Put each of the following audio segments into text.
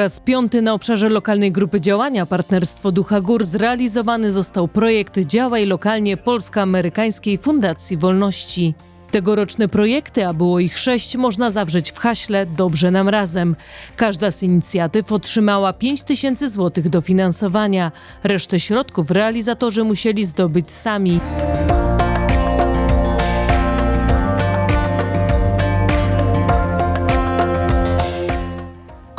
Raz piąty na obszarze lokalnej grupy działania Partnerstwo Ducha Gór zrealizowany został projekt Działaj lokalnie Polsko-Amerykańskiej Fundacji Wolności. Tegoroczne projekty, a było ich sześć, można zawrzeć w haśle Dobrze nam razem. Każda z inicjatyw otrzymała 5 tysięcy złotych dofinansowania. Resztę środków realizatorzy musieli zdobyć sami.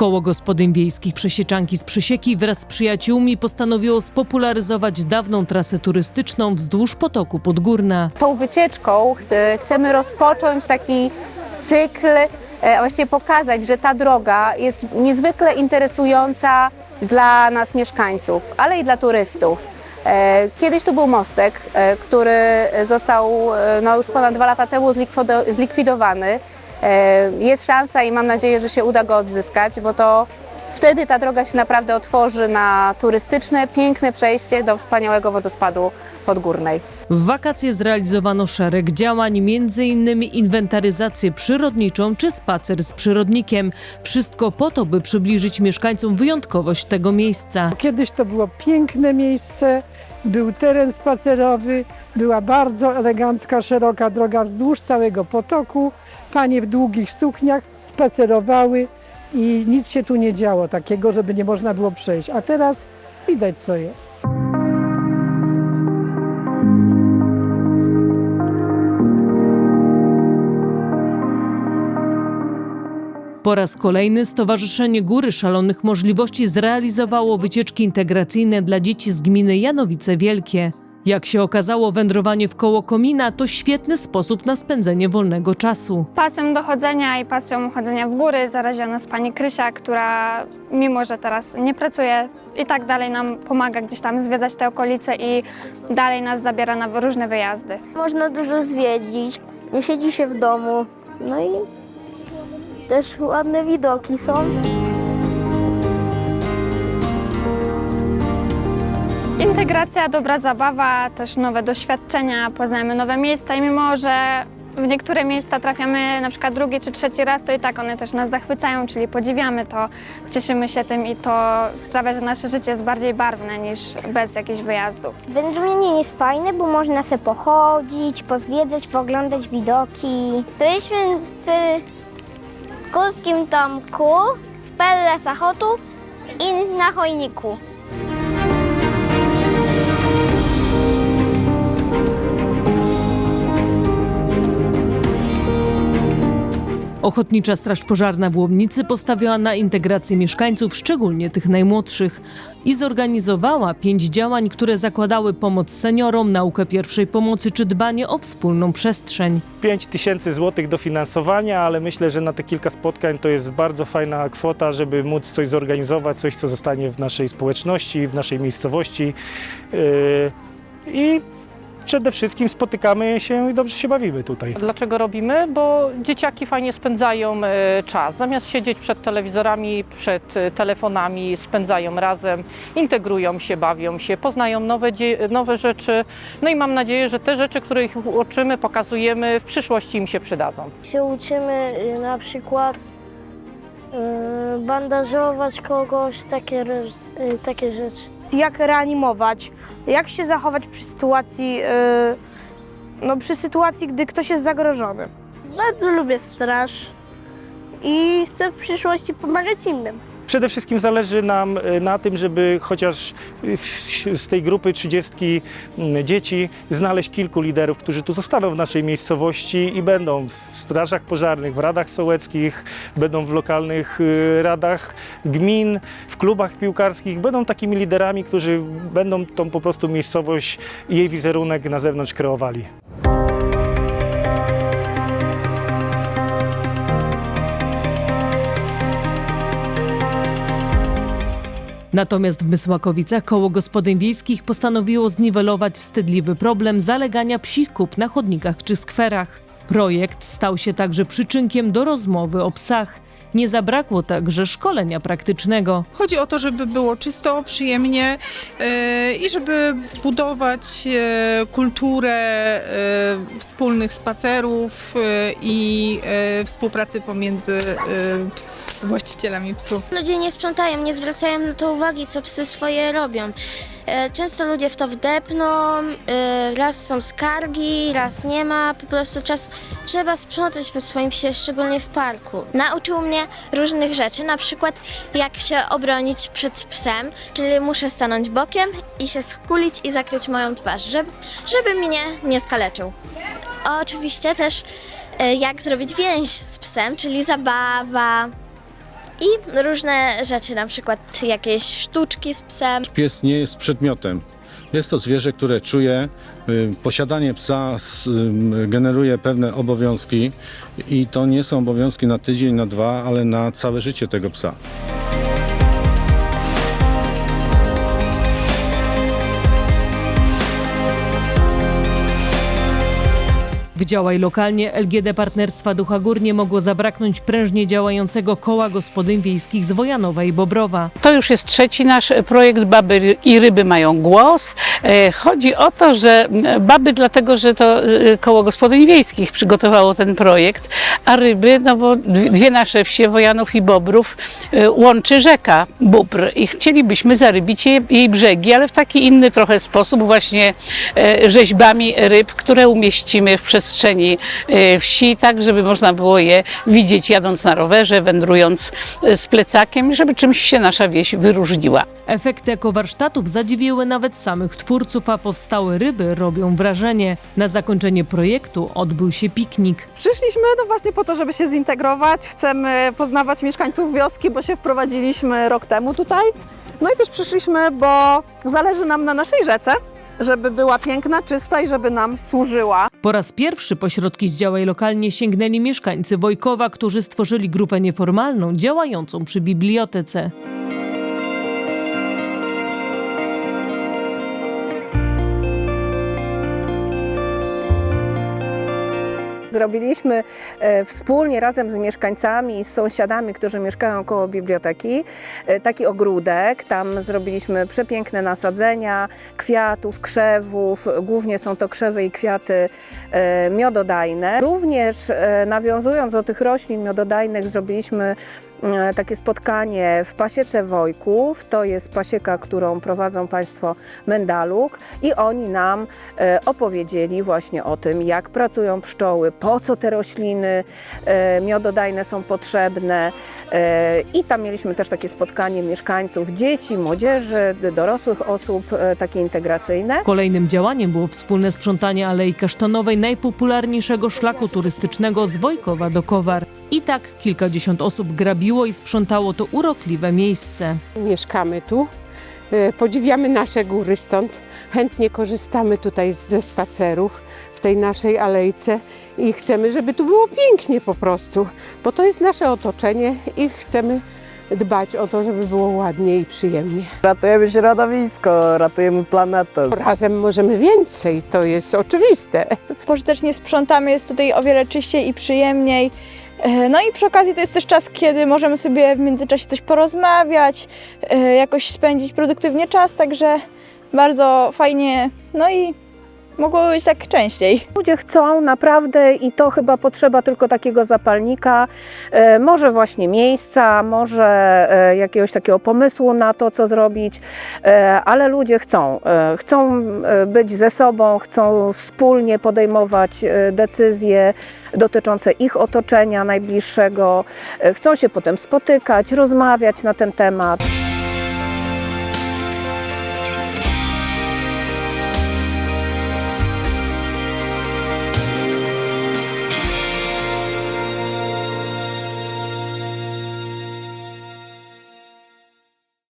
Koło Gospodyń Wiejskich Przesieczanki z Przysieki wraz z przyjaciółmi postanowiło spopularyzować dawną trasę turystyczną wzdłuż potoku Podgórna. Tą wycieczką ch- chcemy rozpocząć taki cykl, e, a właściwie pokazać, że ta droga jest niezwykle interesująca dla nas mieszkańców, ale i dla turystów. E, Kiedyś tu był mostek, e, który został no, już ponad dwa lata temu zlikwido- zlikwidowany. E, Jest szansa i mam nadzieję, że się uda go odzyskać, bo to wtedy ta droga się naprawdę otworzy na turystyczne, piękne przejście do wspaniałego wodospadu Podgórnej. W wakacje zrealizowano szereg działań, m.in. inwentaryzację przyrodniczą czy spacer z przyrodnikiem. Wszystko po to, by przybliżyć mieszkańcom wyjątkowość tego miejsca. Kiedyś to było piękne miejsce, był teren spacerowy, była bardzo elegancka, szeroka droga wzdłuż całego potoku. Panie w długich sukniach spacerowały i nic się tu nie działo takiego, żeby nie można było przejść. A teraz widać co jest. Po raz kolejny Stowarzyszenie Góry Szalonych Możliwości zrealizowało wycieczki integracyjne dla dzieci z gminy Janowice Wielkie. Jak się okazało, wędrowanie w koło komina to świetny sposób na spędzenie wolnego czasu. Pasją do chodzenia i pasją chodzenia w góry zarazia nas pani Krysia, która mimo, że teraz nie pracuje, i tak dalej nam pomaga gdzieś tam zwiedzać te okolice i dalej nas zabiera na różne wyjazdy. Można dużo zwiedzić, nie siedzi się w domu. No i też ładne widoki są. Integracja, dobra zabawa, też nowe doświadczenia, poznajemy nowe miejsca i mimo, że w niektóre miejsca trafiamy na przykład drugi czy trzeci raz, to i tak one też nas zachwycają, czyli podziwiamy to, cieszymy się tym i to sprawia, że nasze życie jest bardziej barwne niż bez jakichś wyjazdów. Wędrowanie jest fajne, bo można se pochodzić, pozwiedzać, pooglądać widoki. Byliśmy w Górskim Tomku, w Perle Sachotu i na Chojniku. Ochotnicza Straż Pożarna w Łomnicy postawiła na integrację mieszkańców, szczególnie tych najmłodszych, i zorganizowała pięć działań, które zakładały pomoc seniorom, naukę pierwszej pomocy czy dbanie o wspólną przestrzeń. 5 tysięcy złotych dofinansowania, ale myślę, że na te kilka spotkań to jest bardzo fajna kwota, żeby móc coś zorganizować, coś, co zostanie w naszej społeczności, w naszej miejscowości. Yy, I przede wszystkim spotykamy się i dobrze się bawimy tutaj. Dlaczego robimy? Bo dzieciaki fajnie spędzają e, czas. Zamiast siedzieć przed telewizorami, przed e, telefonami, spędzają razem, integrują się, bawią się, poznają nowe, nowe rzeczy. No i mam nadzieję, że te rzeczy, które ich uczymy, pokazujemy, w przyszłości im się przydadzą. Się uczymy y, na przykład y, bandażować kogoś, takie, y, takie rzeczy. Jak reanimować, jak się zachować przy sytuacji, yy, no przy sytuacji, gdy ktoś jest zagrożony. Bardzo lubię straż i chcę w przyszłości pomagać innym. Przede wszystkim zależy nam e, na tym, żeby chociaż z tej grupy 30 mm, dzieci znaleźć kilku liderów, którzy tu zostaną w naszej miejscowości i będą w strażach pożarnych, w radach sołeckich, będą w lokalnych y, radach gmin, w klubach piłkarskich, będą takimi liderami, którzy będą tą po prostu miejscowość i jej wizerunek na zewnątrz kreowali. Natomiast w Mysłakowicach koło gospodyń wiejskich postanowiło zniwelować wstydliwy problem zalegania psich kup na chodnikach czy skwerach. Projekt stał się także przyczynkiem do rozmowy o psach. Nie zabrakło także szkolenia praktycznego. Chodzi o to, żeby było czysto, przyjemnie e, i żeby budować e, kulturę e, wspólnych spacerów e, i e, współpracy pomiędzy e, właścicielami psów. Ludzie nie sprzątają, nie zwracają na to uwagi, co psy swoje robią. E, Często ludzie w to wdepną, e, raz są skargi, raz nie ma, po prostu czas trzeba sprzątać po swoim psie, szczególnie w parku. Nauczył mnie różnych rzeczy, na przykład jak się obronić przed psem, czyli muszę stanąć bokiem i się skulić i zakryć moją twarz, żeby, żeby mnie nie skaleczył. Oczywiście też e, jak zrobić więź z psem, czyli zabawa, i różne rzeczy, na przykład jakieś sztuczki z psem. Pies nie jest przedmiotem. Jest to zwierzę, które czuje. y, Posiadanie psa ym, generuje pewne obowiązki i to nie są obowiązki na tydzień, na dwa, ale na całe życie tego psa. W Działaj Lokalnie LGD Partnerstwa Ducha Gór nie mogło zabraknąć prężnie działającego koła gospodyń wiejskich z Wojanowa i Bobrowa. To już jest trzeci nasz projekt Baby i ryby mają głos. E, Chodzi o to, że baby dlatego, że to e, koło gospodyń wiejskich przygotowało ten projekt, a ryby, no bo dwie nasze wsie, Wojanów i Bobrów, e, łączy rzeka Bóbr i chcielibyśmy zarybić jej, jej brzegi, ale w taki inny trochę sposób, właśnie e, rzeźbami ryb, które umieścimy w przestrzeni e, wsi, tak żeby można było je widzieć jadąc na rowerze, wędrując e, z plecakiem, żeby czymś się nasza wieś wyróżniła. Efekty ekowarsztatów zadziwiły nawet samych twórców, a powstałe ryby robią wrażenie. Na zakończenie projektu odbył się piknik. Przyszliśmy no właśnie po to, żeby się zintegrować. Chcemy poznawać mieszkańców wioski, bo się wprowadziliśmy rok temu tutaj. No i też przyszliśmy, bo zależy nam na naszej rzece, żeby była piękna, czysta i żeby nam służyła. Po raz pierwszy pośrodki z Działaj Lokalnie sięgnęli mieszkańcy Wojkowa, którzy stworzyli grupę nieformalną działającą przy bibliotece. Zrobiliśmy e, wspólnie razem z mieszkańcami i z sąsiadami, którzy mieszkają koło biblioteki, e, taki ogródek. Tam zrobiliśmy przepiękne nasadzenia kwiatów, krzewów. Głównie są to krzewy i kwiaty e, miododajne. Również nawiązując do tych roślin miododajnych, zrobiliśmy takie spotkanie w pasiece Wojków. To jest pasieka, którą prowadzą Państwo Mendaluk i oni nam e, opowiedzieli właśnie o tym, jak pracują pszczoły, po co te rośliny e, miododajne są potrzebne. E, I tam mieliśmy też takie spotkanie mieszkańców, dzieci, młodzieży, dorosłych osób, e, takie integracyjne. Kolejnym działaniem było wspólne sprzątanie Alei Kasztanowej, najpopularniejszego szlaku turystycznego z Wojkowa do Kowar. I tak kilkadziesiąt osób grabiło i sprzątało to urokliwe miejsce. Mieszkamy tu, e, podziwiamy nasze góry stąd, chętnie korzystamy tutaj z- ze spacerów w tej naszej alejce i chcemy, żeby tu było pięknie po prostu, bo to jest nasze otoczenie i chcemy dbać o to, żeby było ładnie i przyjemnie. Ratujemy środowisko, ratujemy planetę. Razem możemy więcej, to jest oczywiste. Pożytecznie sprzątamy, jest tutaj o wiele czyściej i przyjemniej. E, No i przy okazji to jest też czas, kiedy możemy sobie w międzyczasie coś porozmawiać, e, jakoś spędzić produktywnie czas, także bardzo fajnie, no i mogło być tak częściej. Ludzie chcą naprawdę i to chyba potrzeba tylko takiego zapalnika, e, może właśnie miejsca, może e, jakiegoś takiego pomysłu na to, co zrobić, e, ale ludzie chcą. E, chcą e, być ze sobą, chcą wspólnie podejmować e, decyzje dotyczące ich otoczenia najbliższego, e, chcą się potem spotykać, rozmawiać na ten temat.